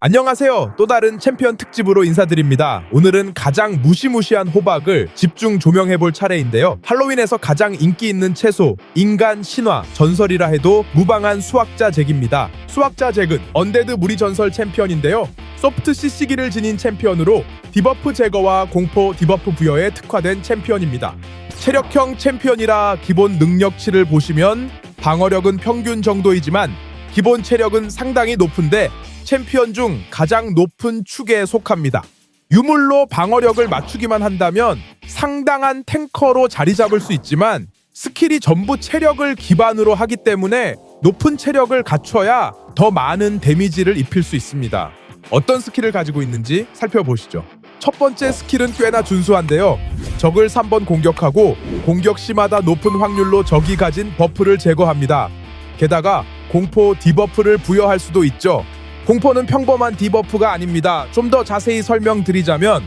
안녕하세요. 또 다른 챔피언 특집으로 인사드립니다. 오늘은 가장 무시무시한 호박을 집중 조명해 볼 차례인데요. 할로윈에서 가장 인기 있는 채소, 인간 신화, 전설이라 해도 무방한 수학자 잭입니다. 수학자 잭은 언데드 무리 전설 챔피언인데요. 소프트 CC기를 지닌 챔피언으로 디버프 제거와 공포 디버프 부여에 특화된 챔피언입니다. 체력형 챔피언이라 기본 능력치를 보시면 방어력은 평균 정도이지만 기본 체력은 상당히 높은데 챔피언 중 가장 높은 축에 속합니다. 유물로 방어력을 맞추기만 한다면 상당한 탱커로 자리 잡을 수 있지만 스킬이 전부 체력을 기반으로 하기 때문에 높은 체력을 갖춰야 더 많은 데미지를 입힐 수 있습니다. 어떤 스킬을 가지고 있는지 살펴보시죠. 첫 번째 스킬은 꽤나 준수한데요. 적을 3번 공격하고 공격 시마다 높은 확률로 적이 가진 버프를 제거합니다. 게다가 공포 디버프를 부여할 수도 있죠. 공포는 평범한 디버프가 아닙니다. 좀 더 자세히 설명드리자면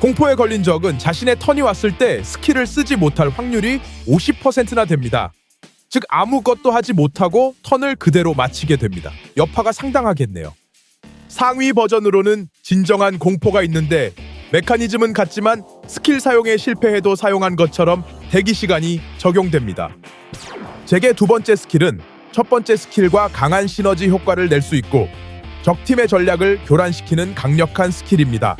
공포에 걸린 적은 자신의 턴이 왔을 때 스킬을 쓰지 못할 확률이 50%나 됩니다. 즉 아무것도 하지 못하고 턴을 그대로 마치게 됩니다. 여파가 상당하겠네요. 상위 버전으로는 진정한 공포가 있는데 메커니즘은 같지만 스킬 사용에 실패해도 사용한 것처럼 대기 시간이 적용됩니다. 제게 두 번째 스킬은 첫 번째 스킬과 강한 시너지 효과를 낼 수 있고 적팀의 전략을 교란시키는 강력한 스킬입니다.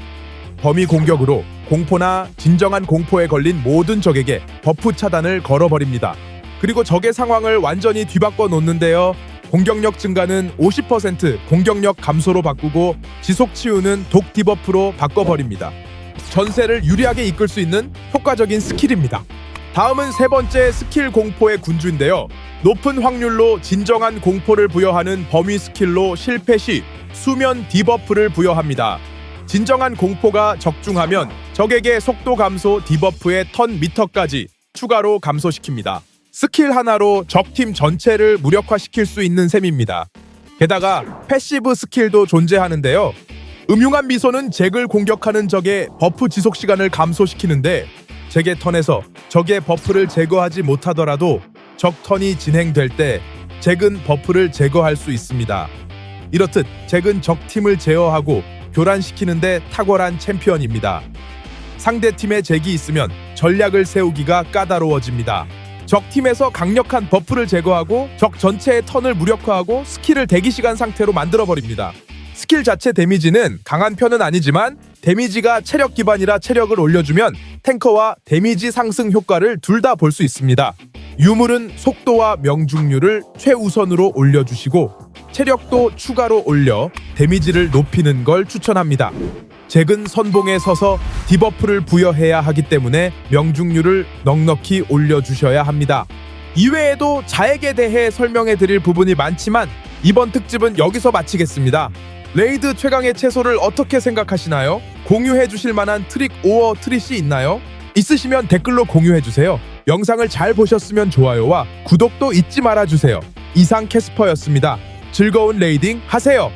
범위 공격으로 공포나 진정한 공포에 걸린 모든 적에게 버프 차단을 걸어버립니다. 그리고 적의 상황을 완전히 뒤바꿔 놓는데요. 공격력 증가는 50%, 공격력 감소로 바꾸고 지속 치유는 독 디버프로 바꿔버립니다. 전세를 유리하게 이끌 수 있는 효과적인 스킬입니다. 다음은 세 번째 스킬 공포의 군주인데요. 높은 확률로 진정한 공포를 부여하는 범위 스킬로 실패 시 수면 디버프를 부여합니다. 진정한 공포가 적중하면 적에게 속도 감소 디버프의 턴 미터까지 추가로 감소시킵니다. 스킬 하나로 적팀 전체를 무력화시킬 수 있는 셈입니다. 게다가 패시브 스킬도 존재하는데요. 음흉한 미소는 잭을 공격하는 적의 버프 지속 시간을 감소시키는데 잭의 턴에서 적의 버프를 제거하지 못하더라도 적 턴이 진행될 때 잭은 버프를 제거할 수 있습니다. 이렇듯 잭은 적 팀을 제어하고 교란시키는데 탁월한 챔피언입니다. 상대 팀에 잭이 있으면 전략을 세우기가 까다로워집니다. 적 팀에서 강력한 버프를 제거하고 적 전체의 턴을 무력화하고 스킬을 대기 시간 상태로 만들어 버립니다. 스킬 자체 데미지는 강한 편은 아니지만 데미지가 체력 기반이라 체력을 올려주면 탱커와 데미지 상승 효과를 둘 다 볼 수 있습니다. 유물은 속도와 명중률을 최우선으로 올려주시고 체력도 추가로 올려 데미지를 높이는 걸 추천합니다. 잭은 선봉에 서서 디버프를 부여해야 하기 때문에 명중률을 넉넉히 올려주셔야 합니다. 이외에도 자액에 대해 설명해 드릴 부분이 많지만 이번 특집은 여기서 마치겠습니다. 레이드 최강의 채소를 어떻게 생각하시나요? 공유해 주실 만한 트릭 오어 트릿이 있나요? 있으시면 댓글로 공유해 주세요. 영상을 잘 보셨으면 좋아요와 구독도 잊지 말아 주세요. 이상 캐스퍼였습니다. 즐거운 레이딩 하세요.